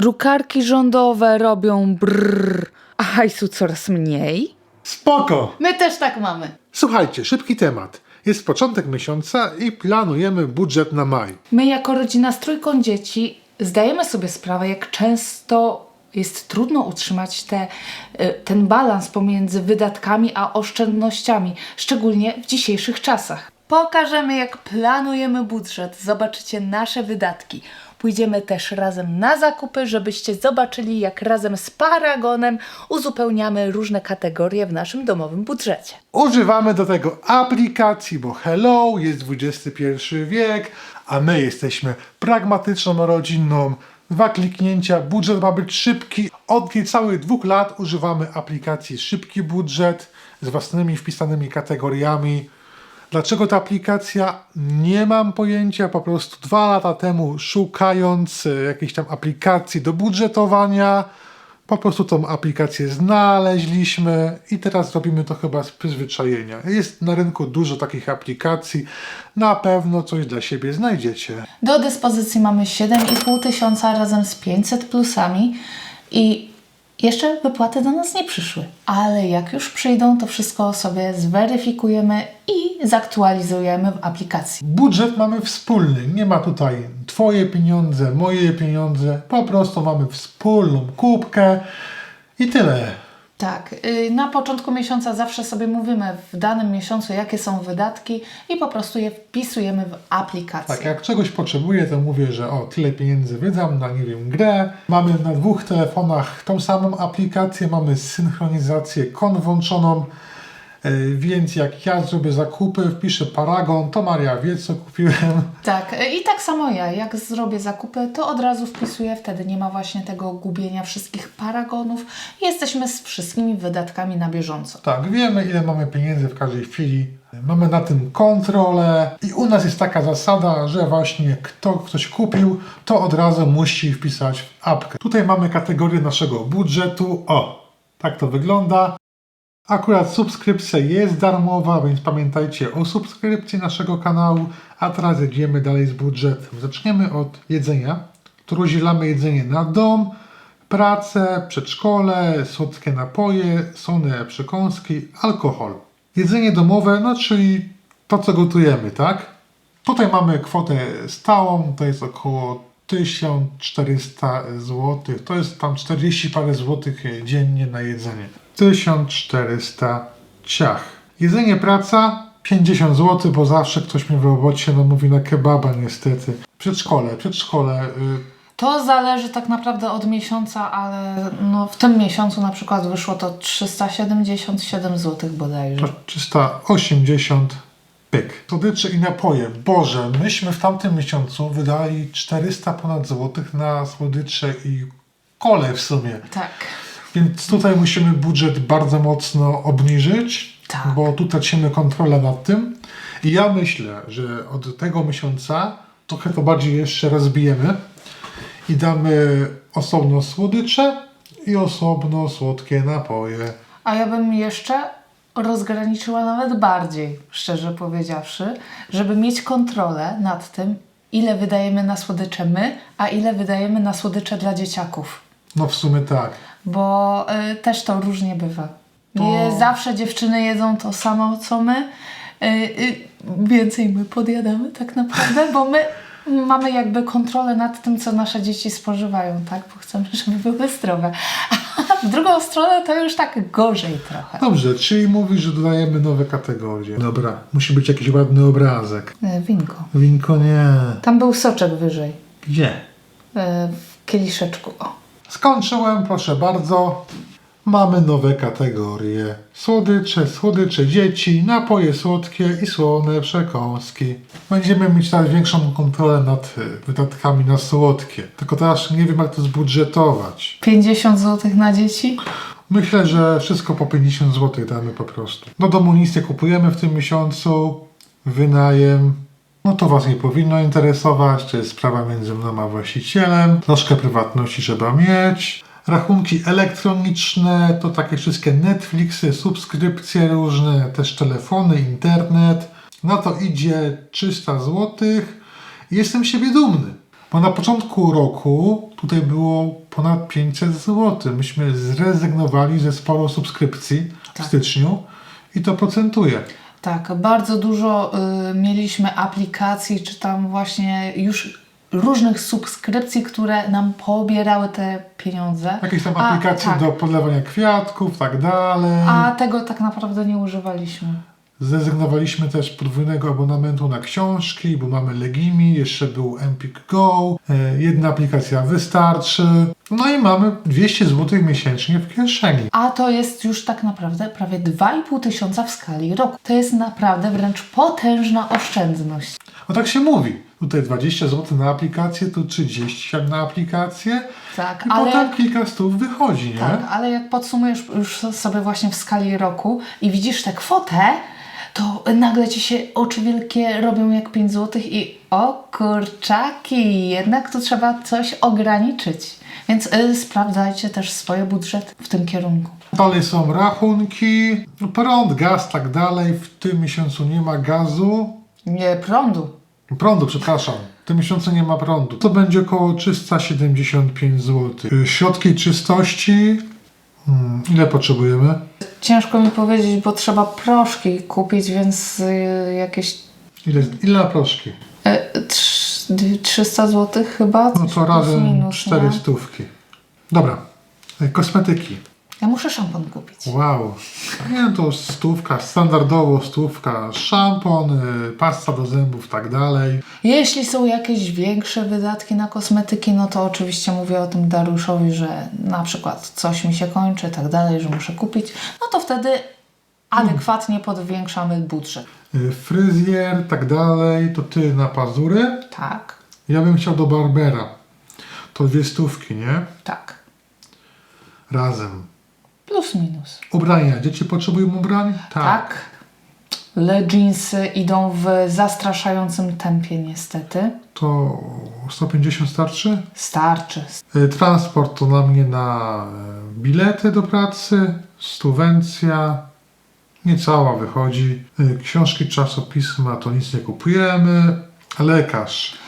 Drukarki rządowe robią brrr, a hajsu coraz mniej. Spoko! My też tak mamy. Słuchajcie, szybki temat. Jest początek miesiąca i planujemy budżet na maj. My jako rodzina z trójką dzieci zdajemy sobie sprawę, jak często jest trudno utrzymać te, y, ten balans pomiędzy wydatkami a oszczędnościami, szczególnie w dzisiejszych czasach. Pokażemy, jak planujemy budżet, zobaczycie nasze wydatki. Pójdziemy też razem na zakupy, żebyście zobaczyli, jak razem z Paragonem uzupełniamy różne kategorie w naszym domowym budżecie. Używamy do tego aplikacji, bo hello, jest XXI wiek, a my jesteśmy pragmatyczną rodziną. Dwa kliknięcia, budżet ma być szybki. Od niecałych dwóch lat używamy aplikacji Szybki Budżet z własnymi wpisanymi kategoriami. Dlaczego ta aplikacja? Nie mam pojęcia. Po prostu dwa lata temu, szukając e, jakiejś tam aplikacji do budżetowania, po prostu tą aplikację znaleźliśmy i teraz robimy to chyba z przyzwyczajenia. Jest na rynku dużo takich aplikacji. Na pewno coś dla siebie znajdziecie. Do dyspozycji mamy 7,5 tysiąca razem z 500 plusami i jeszcze wypłaty do nas nie przyszły. Ale jak już przyjdą, to wszystko sobie zweryfikujemy i zaktualizujemy w aplikacji. Budżet mamy wspólny. Nie ma tutaj twoje pieniądze, moje pieniądze. Po prostu mamy wspólną kubkę i tyle. Tak, y, na początku miesiąca zawsze sobie mówimy w danym miesiącu, jakie są wydatki i po prostu je wpisujemy w aplikację. Tak, jak czegoś potrzebuję, to mówię, że o, tyle pieniędzy wydam na, nie wiem, grę. Mamy na dwóch telefonach tą samą aplikację, mamy synchronizację kon włączoną, więc jak ja zrobię zakupy, wpiszę Paragon, to Maria wie, co kupiłem. Tak, y, i tak samo ja, jak zrobię zakupy, to od razu wpisuję, wtedy nie ma właśnie tego gubienia wszystkich paragonów. Jesteśmy z wszystkimi wydatkami na bieżąco. Tak, wiemy, ile mamy pieniędzy w każdej chwili. Mamy na tym kontrolę i u nas jest taka zasada, że właśnie kto ktoś kupił, to od razu musi wpisać w apkę. Tutaj mamy kategorię naszego budżetu. O, tak to wygląda. Akurat subskrypcja jest darmowa, więc pamiętajcie o subskrypcji naszego kanału. A teraz jedziemy dalej z budżetem. Zaczniemy od jedzenia. Tu rozdzielamy jedzenie na dom, pracę, przedszkole, słodkie napoje, słone przekąski, alkohol. Jedzenie domowe, no czyli to, co gotujemy, tak? Tutaj mamy kwotę stałą, to jest około 1400 zł. To jest tam 40 parę złotych dziennie na jedzenie. 1400 ciach. Jedzenie, praca 50 zł, bo zawsze ktoś mnie w robocie no, mówi na kebaba niestety. Przedszkole, przedszkole. Y, To zależy tak naprawdę od miesiąca, ale no w tym miesiącu na przykład wyszło to 377 zł bodajże. To 380 pyk. Słodycze i napoje. Boże, myśmy w tamtym miesiącu wydali 400 ponad złotych na słodycze i kole w sumie. Tak. Więc tutaj musimy budżet bardzo mocno obniżyć, Tak. bo tu tracimy kontrolę nad tym. I ja myślę, że od tego miesiąca trochę to bardziej jeszcze rozbijemy i damy osobno słodycze i osobno słodkie napoje. A ja bym jeszcze rozgraniczyła nawet bardziej, szczerze powiedziawszy, żeby mieć kontrolę nad tym, ile wydajemy na słodycze my, a ile wydajemy na słodycze dla dzieciaków. No w sumie tak. Bo y, też to różnie bywa. Nie zawsze dziewczyny jedzą to samo co my. Y, y, więcej my podjadamy tak naprawdę, bo my mamy jakby kontrolę nad tym, co nasze dzieci spożywają, tak? Bo chcemy, żeby były zdrowe. A w drugą stronę to już tak gorzej trochę. Dobrze, czyli mówisz, że dodajemy nowe kategorie. Dobra, musi być jakiś ładny obrazek. Y, winko. Winko nie. Tam był soczek wyżej. Gdzie? y, w kieliszeczku. O. Skończyłem, proszę bardzo. Mamy nowe kategorie. Słodycze, słodycze dzieci, napoje słodkie i słone przekąski. Będziemy mieć teraz większą kontrolę nad y, wydatkami na słodkie. Tylko teraz nie wiem, jak to zbudżetować. 50 zł na dzieci? Myślę, że wszystko po 50 zł damy po prostu. Do domu nic nie kupujemy w tym miesiącu. Wynajem. No to Was nie powinno interesować. To jest sprawa między mną a właścicielem. Troszkę prywatności trzeba mieć. Rachunki elektroniczne to takie wszystkie Netflixy, subskrypcje różne, też telefony, internet. Na to idzie 300 zł. Jestem siebie dumny. Bo na początku roku tutaj było ponad 500 zł. Myśmy zrezygnowali ze sporo subskrypcji w Tak. styczniu i to procentuje. Tak, bardzo dużo y, mieliśmy aplikacji, czy tam właśnie już różnych subskrypcji, które nam pobierały te pieniądze. Jakieś tam A, aplikacje tak. do podlewania kwiatków, tak dalej. A tego tak naprawdę nie używaliśmy. Zrezygnowaliśmy też podwójnego abonamentu na książki, bo mamy Legimi, jeszcze był Empik Go, e, jedna aplikacja wystarczy. No i mamy 200 zł miesięcznie w kieszeni. A to jest już tak naprawdę prawie 2,5 tysiąca w skali roku. To jest naprawdę wręcz potężna oszczędność. No tak się mówi. Tutaj 20 zł na aplikację, tu 30 jak na aplikację. Tak, I ale potem kilka stów wychodzi, nie? Tak, ale jak podsumujesz już sobie właśnie w skali roku i widzisz tę kwotę, to nagle ci się oczy wielkie robią jak 5 zł i o kurczaki, jednak tu trzeba coś ograniczyć. Więc y, sprawdzajcie też swoje budżety w tym kierunku. Dalej są rachunki, prąd, gaz, tak dalej. W tym miesiącu nie ma gazu. Nie prądu. Prądu, przepraszam. W tym miesiącu nie ma prądu. To będzie około 375 zł. Y, Środki czystości. Hmm, ile potrzebujemy? Ciężko mi powiedzieć, bo trzeba proszki kupić, więc y, jakieś Ile, ile na proszki? y, trz- dwie- 300 zł chyba. No coś to plus razem minus, 4 nie? stówki. Dobra. Y, Kosmetyki. Ja muszę szampon kupić. Wow. Nie to stówka, standardowo stówka. Szampon, y, pasta do zębów, tak dalej. Jeśli są jakieś większe wydatki na kosmetyki, no to oczywiście mówię o tym Dariuszowi, że na przykład coś mi się kończy i tak dalej, że muszę kupić, no to wtedy adekwatnie podwiększamy budżet. Y, Fryzjer, tak dalej. To ty na pazury. Tak, Ja bym chciał do Barbera. To dwie stówki, nie? tak. Razem. Plus minus. Ubrania. Dzieci potrzebują ubrań? Tak. Le jeansy idą w zastraszającym tempie niestety. To 150 starczy? Starczy. Y, Transport to na mnie na y, bilety do pracy, stuwencja, niecała wychodzi. Y, Książki, czasopisma to nic nie kupujemy. Lekarz.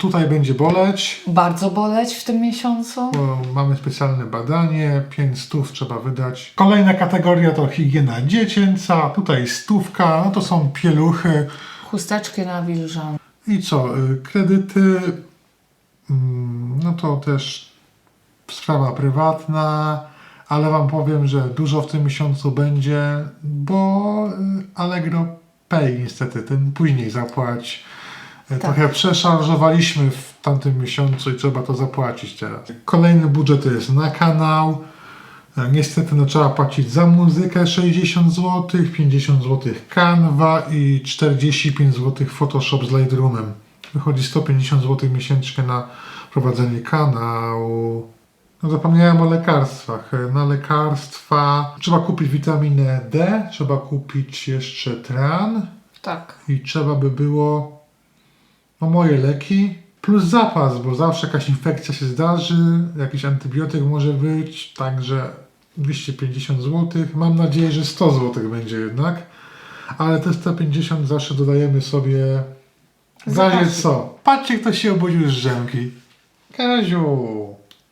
Tutaj będzie boleć, Bardzo boleć w tym miesiącu. bo mamy specjalne badanie, 5 stów trzeba wydać. Kolejna kategoria to higiena dziecięca, tutaj stówka, no to są pieluchy. Chusteczki nawilżane. I co, y, kredyty, mm, no to też sprawa prywatna, ale Wam powiem, że dużo w tym miesiącu będzie, bo y, Allegro Pay niestety, ten później zapłać. Y, Trochę przeszarżowaliśmy w tamtym miesiącu i trzeba to zapłacić teraz. Kolejny budżet to jest na kanał. E, Niestety no, trzeba płacić za muzykę 60 zł, 50 zł Canva i 45 zł Photoshop z Lightroomem. Wychodzi 150 zł miesięcznie na prowadzenie kanału. No zapomniałem o lekarstwach. E, Na lekarstwa trzeba kupić witaminę D, trzeba kupić jeszcze tran Tak. i trzeba by było no moje leki plus zapas, bo zawsze jakaś infekcja się zdarzy, jakiś antybiotyk może być, także 250 zł. Mam nadzieję, że 100 zł będzie jednak, ale te 150 zawsze dodajemy sobie Zapasy. co. Patrzcie, kto się obudził z drzemki. Kaziu,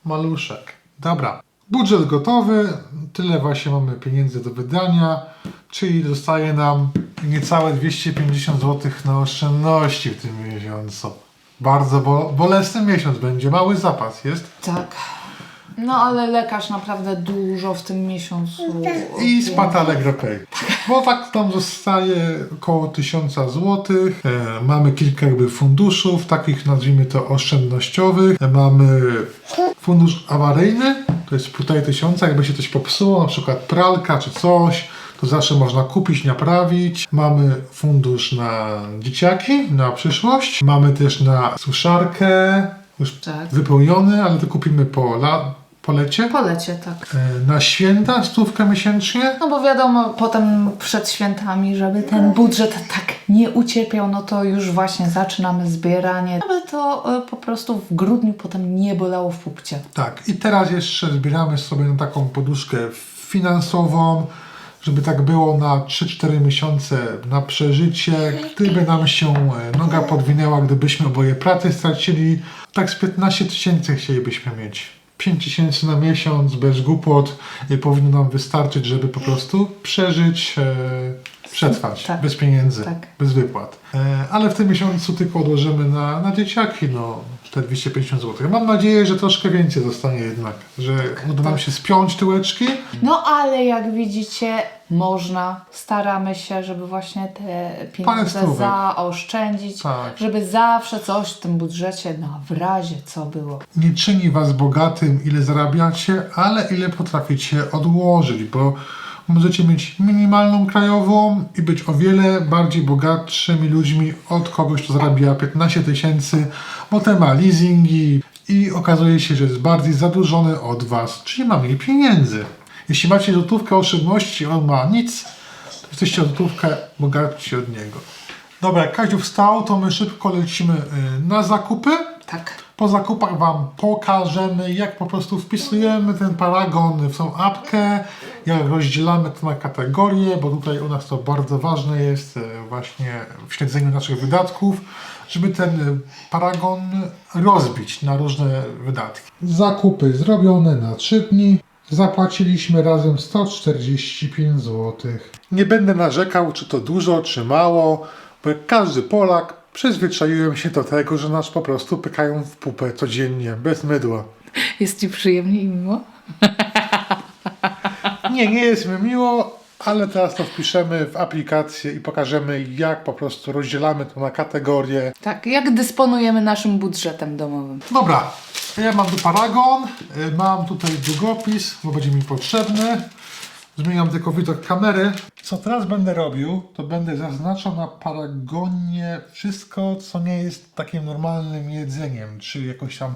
maluszek. Dobra. Budżet gotowy, tyle właśnie mamy pieniędzy do wydania, czyli zostaje nam niecałe 250 zł na oszczędności w tym miesiącu. Bardzo bo bolesny miesiąc będzie, mały zapas jest. Tak. No ale lekarz naprawdę dużo w tym miesiącu. I spadł Allegro Pay. Bo tak tam zostaje około 1000 zł. E, mamy kilka jakby funduszów, takich nazwijmy to oszczędnościowych. E, mamy fundusz awaryjny, to jest półtorej tysiąca, jakby się coś popsuło, na przykład pralka czy coś, to zawsze można kupić, naprawić. Mamy fundusz na dzieciaki, na przyszłość. Mamy też na suszarkę, już Tak. wypełniony, ale to kupimy po, la, po lecie. Polecie, tak. E, Na święta stówkę miesięcznie. No bo wiadomo, potem przed świętami, żeby ten budżet tak nie ucierpiał, no to już właśnie zaczynamy zbieranie, aby to e, po prostu w grudniu potem nie bolało w pupcie. Tak, i teraz jeszcze zbieramy sobie na taką poduszkę finansową. Żeby tak było na 3-4 miesiące na przeżycie. Gdyby nam się e, noga podwinęła, gdybyśmy oboje pracę stracili, tak z 15 tysięcy chcielibyśmy mieć. 5 tysięcy na miesiąc bez głupot powinno nam wystarczyć, żeby po prostu przeżyć, e, przetrwać Tak. bez pieniędzy, Tak. bez wypłat. E, ale w tym miesiącu tylko odłożymy na, na dzieciaki, no te 250 zł. Mam nadzieję, że troszkę więcej zostanie jednak, że uda nam się spiąć tyłeczki. No ale jak widzicie, można, staramy się, żeby właśnie te pieniądze stówek. zaoszczędzić, Tak. żeby zawsze coś w tym budżecie, no w razie co było. nie czyni was bogatym, ile zarabiacie, ale ile potraficie odłożyć, bo możecie mieć minimalną krajową i być o wiele bardziej bogatszymi ludźmi od kogoś, kto zarabia 15 tysięcy, potem ma leasingi i okazuje się, że jest bardziej zadłużony od was, czyli ma mniej pieniędzy. Jeśli macie złotówkę oszczędności, on ma nic, to jesteście złotówkę bogatsi od niego. Dobra, jak Kaziu wstał, to my szybko lecimy y, na zakupy. Tak. Po zakupach Wam pokażemy, jak po prostu wpisujemy ten paragon w tą apkę, jak rozdzielamy to na kategorie, bo tutaj u nas to bardzo ważne jest e, właśnie w śledzeniu naszych wydatków, żeby ten e, paragon rozbić na różne wydatki. Zakupy zrobione na 3 dni. Zapłaciliśmy razem 145 zł. Nie będę narzekał, czy to dużo, czy mało, bo jak każdy Polak przyzwyczaiłem się do tego, że nas po prostu pykają w pupę codziennie, bez mydła. Jest Ci przyjemnie i miło? Nie, nie jest mi miło, ale teraz to wpiszemy w aplikację i pokażemy, jak po prostu rozdzielamy to na kategorie. Tak, jak dysponujemy naszym budżetem domowym? Dobra, ja mam tu paragon, y, mam tutaj długopis, bo będzie mi potrzebny. Zmieniam tylko widok kamery. Co teraz będę robił, to będę zaznaczał na paragonie wszystko, co nie jest takim normalnym jedzeniem, czy jakąś tam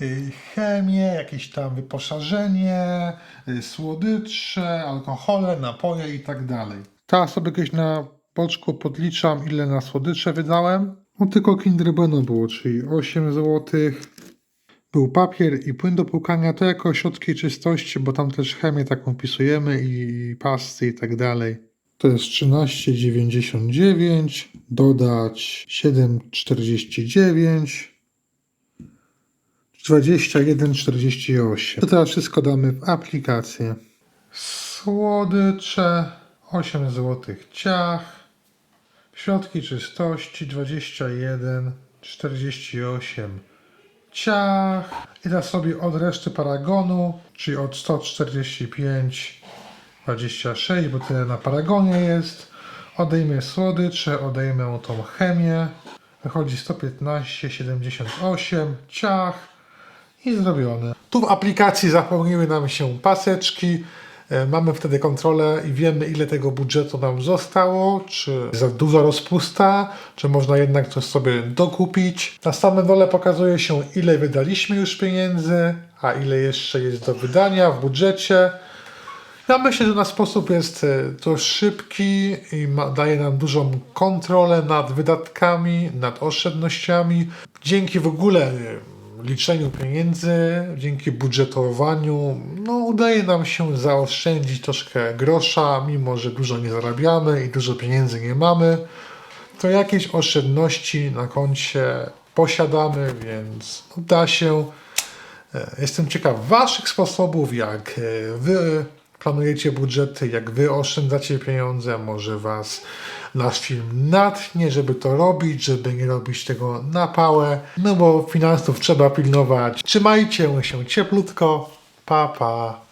y, chemię, jakieś tam wyposażenie, y, słodycze, alkohole, napoje i tak dalej. Teraz sobie gdzieś na boczku podliczam, ile na słodycze wydałem. No tylko Kinder Bueno było, czyli 8 złotych. Był papier i płyn do płukania, to jako środki czystości, bo tam też chemię taką wpisujemy i pasty i tak dalej. To jest 13,99, dodać 7,49, 21,48. To teraz wszystko damy w aplikację. Słodycze, 8 zł ciach, środki czystości 21,48 ciach. I teraz sobie od reszty paragonu, czyli od 145, 26, bo tyle na paragonie jest. Odejmę słodycze, odejmę tą chemię. Wychodzi 115, 78, ciach i zrobione. Tu w aplikacji zapomniły nam się paseczki. E, Mamy wtedy kontrolę i wiemy, ile tego budżetu nam zostało, czy za duża rozpusta, czy można jednak coś sobie dokupić. Na samym dole pokazuje się, ile wydaliśmy już pieniędzy, a ile jeszcze jest do wydania w budżecie. Ja myślę, że nasz sposób jest e, to szybki i ma, daje nam dużą kontrolę nad wydatkami, nad oszczędnościami. Dzięki w ogóle e, liczeniu pieniędzy, dzięki budżetowaniu, no udaje nam się zaoszczędzić troszkę grosza, mimo że dużo nie zarabiamy i dużo pieniędzy nie mamy. To jakieś oszczędności na koncie posiadamy, więc da się. E, Jestem ciekaw Waszych sposobów, jak e, Wy planujecie budżety, jak Wy oszczędzacie pieniądze. Może Was nasz film natchnie, żeby to robić, żeby nie robić tego na pałę. No bo finansów trzeba pilnować. Trzymajcie się cieplutko. Pa, pa.